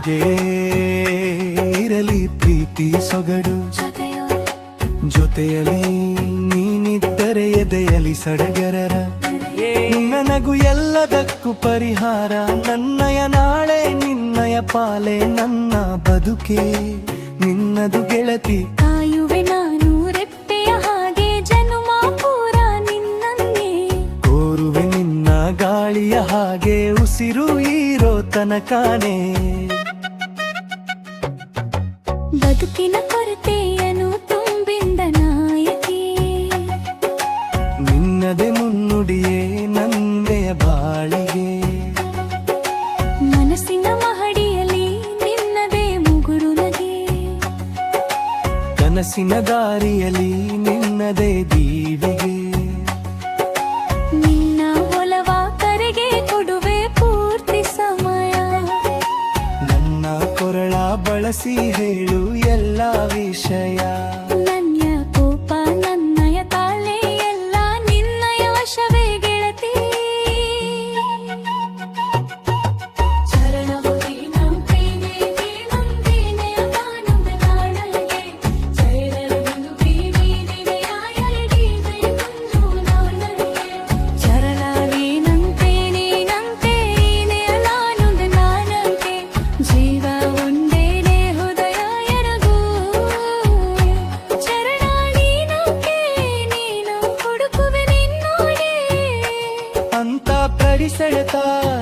ಹಾಗೆ ಇರಲಿ ಪ್ರೀತಿ ಸೊಗಡು. ಜೊತೆಯಲ್ಲಿ ನೀನಿದ್ದರೆ ಎದೆಯಲಿ ಸಡಗರರ. ನನಗೂ ಎಲ್ಲದಕ್ಕೂ ಪರಿಹಾರ. ನನ್ನಯ ನಾಳೆ ನಿನ್ನಯ ಪಾಲೆ ನನ್ನ ಬದುಕೆ. ನಿನ್ನದು ಗೆಳತಿ. ಕಾಯುವೆ ನಾನು ರೆಪ್ಪೆಯ ಹಾಗೆ ಜನುಮ ಪೂರ ನಿನ್ನನ್ನೇ. ಕೋರುವೆ ನಿನ್ನ ಗಾಳಿಯ ಹಾಗೆ ಉಸಿರು ಈರೋ ತನಕಾನೇ ಬದುಕಿನ ಕೊರತೆಯನ್ನು ತುಂಬಿಂದ ನಾಯಕಿ. ನಿನ್ನದೆ ಮುನ್ನುಡಿಯೇ ನಂದೆಯ ಬಾಳಿಗೆ. ಮನಸ್ಸಿನ ಮಹಡಿಯಲ್ಲಿ ನಿನ್ನದೇ ಮುಗುರು ನಗೆ. ಕನಸಿನ ದಾರಿಯಲ್ಲಿ ನಿನ್ನದೇ ದೀವಿಗೆ. ಬಳಸಿ ಹೇಳು ಎಲ್ಲ ವಿಷಯ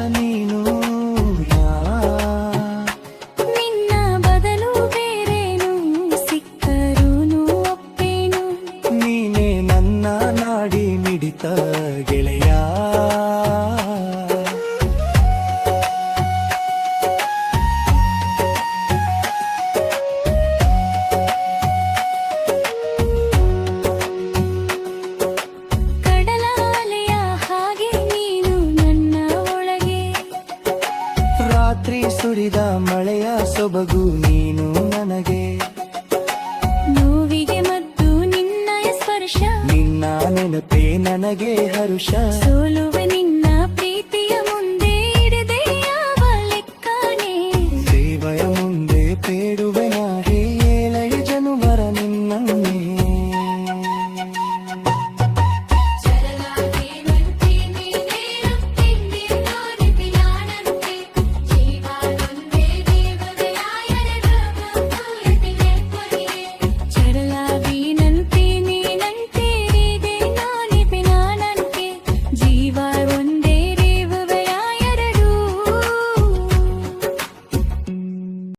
ನೀನು ಸುರಿದ ಮಳೆಯ ಸೊಬಗು ನೀನು ನನಗೆ. ನೋವಿಗೆ ಮತ್ತು ನಿನ್ನ ಸ್ಪರ್ಶ. ನಿನ್ನ ನೆನಪೇ ನನಗೆ ಹರುಷ. ಸೋಲುವೆ I want